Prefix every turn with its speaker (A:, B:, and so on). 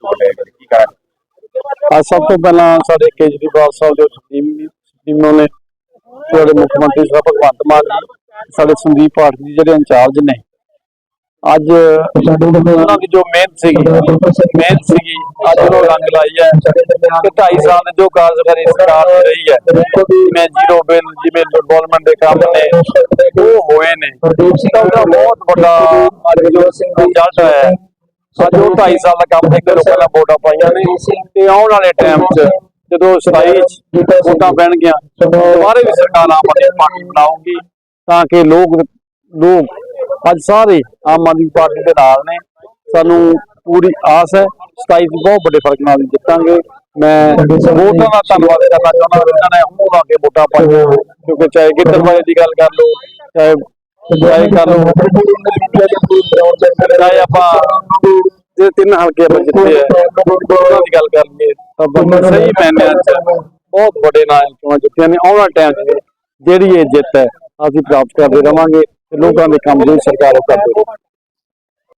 A: ਤੁਹਾਡੇ ਕੀ ਕਰਾਂ
B: ਅੱਜ ਸਭ ਤੋਂ ਪਹਿਲਾਂ ਸਾਡੇ ਕੇਜਰੀਵਾਲ ਸਾਹਿਬ ਜੋ ਟੀਮ ਟੀਮੋਂ ਨੇ ਸਾਡੇ ਮੁੱਖ ਮੰਤਰੀ ਸਾਹਿਬ ਭਗਵੰਤ ਮਾਨ ਸਾਡੇ ਸੰਦੀਪ ਪਾਠਕ ਜੀ ਜਿਹੜੇ ਇੰਚਾਰਜ ਨੇ। ਅੱਜ ਉਹਨਾਂ ਦੀ ਜੋ ਮਿਹਨਤ ਸੀਗੀ ਮਿਹਨਤ ਸੀਗੀ, ਅੱਜ ਉਹ ਰੰਗ ਲਾਈ ਹੈ ਕਿ 2.5 ਸਾਲ ਦੇ ਜੋ ਕਾਰਜਕਾਰੀ ਸਰਕਾਰ ਦੀ ਰਹੀ ਹੈ, ਜਿਵੇਂ ਜ਼ੀਰੋ ਬਿੱਲ ਜਿਵੇਂ ਡਿਵੈਲਪਮੈਂਟ ਦੇ ਕੰਮ ਨੇ, ਉਹ ਹੋਏ ਨੇ। ਤਾਂ ਉਹਦਾ ਬਹੁਤ ਵੱਡਾ ਅੱਜ ਜੋ ਰਿਜ਼ਲਟ ਹੈ ਅੱਜ ਉਹ 2.5 ਸਾਲ ਦਾ ਕੰਮ ਇੱਕ ਲੋਕਾਂ ਨੇ ਵੋਟਾਂ ਪਾਈਆਂ ਨੇ ਤੇ ਆਉਣ ਵਾਲੇ ਟਾਈਮ 'ਚ ਜਦੋਂ 27 ਚ ਵੋਟਾਂ ਪੈਣਗੀਆਂ ਦੁਬਾਰੇ ਵੀ ਸਰਕਾਰ ਆਮ ਆਦਮੀ ਪਾਰਟੀ ਬਣਾਉਗੀ ਤਾਂ ਕਿ ਲੋਕ ਲੋਕ ਅੱਜ ਸਾਰੇ ਆਮ ਆਦਮੀ ਪਾਰਟੀ ਦੇ ਨਾਲ ਨੇ। ਸਾਨੂੰ ਪੂਰੀ ਆਸ ਹੈ 27 ਚ ਬਹੁਤ ਵੱਡੇ ਫ਼ਰਕ ਨਾਲ ਜਿੱਤਾਂਗੇ। ਮੈਂ ਵੋਟਾਂ ਦਾ ਧੰਨਵਾਦ ਕਰਨਾ ਚਾਹੁੰਦਾ ਜਿਨ੍ਹਾਂ ਨੇ ਹੁਣ ਆ ਕੇ ਵੋਟਾਂ ਪਾਈਆਂ। ਕਿਉਂਕਿ ਚਾਹੇ ਗਿੱਦੜ ਵਾਲੇ ਦੀ ਗੱਲ ਕਰ ਲਓ ਚਾਹੇ ਚਾਹੇ ਕਰ ਲਓ। ਚਾਹੇ ਆਪਾਂ ਜੇ ਤਿੰਨ ਹਲਕੇ ਆਪਾਂ ਜਿੱਤੇ ਆ। ਉਹਨਾਂ ਦੀ ਗੱਲ ਕਰ ਲਈਏ ਤਾਂ ਬੰਦੇ ਸਹੀ ਮੈਨਿਆਂ ਚ ਬਹੁਤ ਵੱਡੇ ਨਾਲ ਚੋਣਾਂ ਜਿੱਤੀਆਂ ਨੇ ਆਉਣ ਵਾਲੇ ਟਾਈਮ 'ਚ ਜਿਹੜੀ ਇਹ ਜਿੱਤ ਹੈ, ਅਸੀਂ ਪ੍ਰਾਪਤ ਕਰਦੇ ਰਵਾਂਗੇ ਤੇ ਲੋਕਾਂ ਦੇ ਕੰਮ ਜਿਹੜੀ ਸਰਕਾਰ ਉਹ ਕਰਦੇ। ਰਹੇਗੀ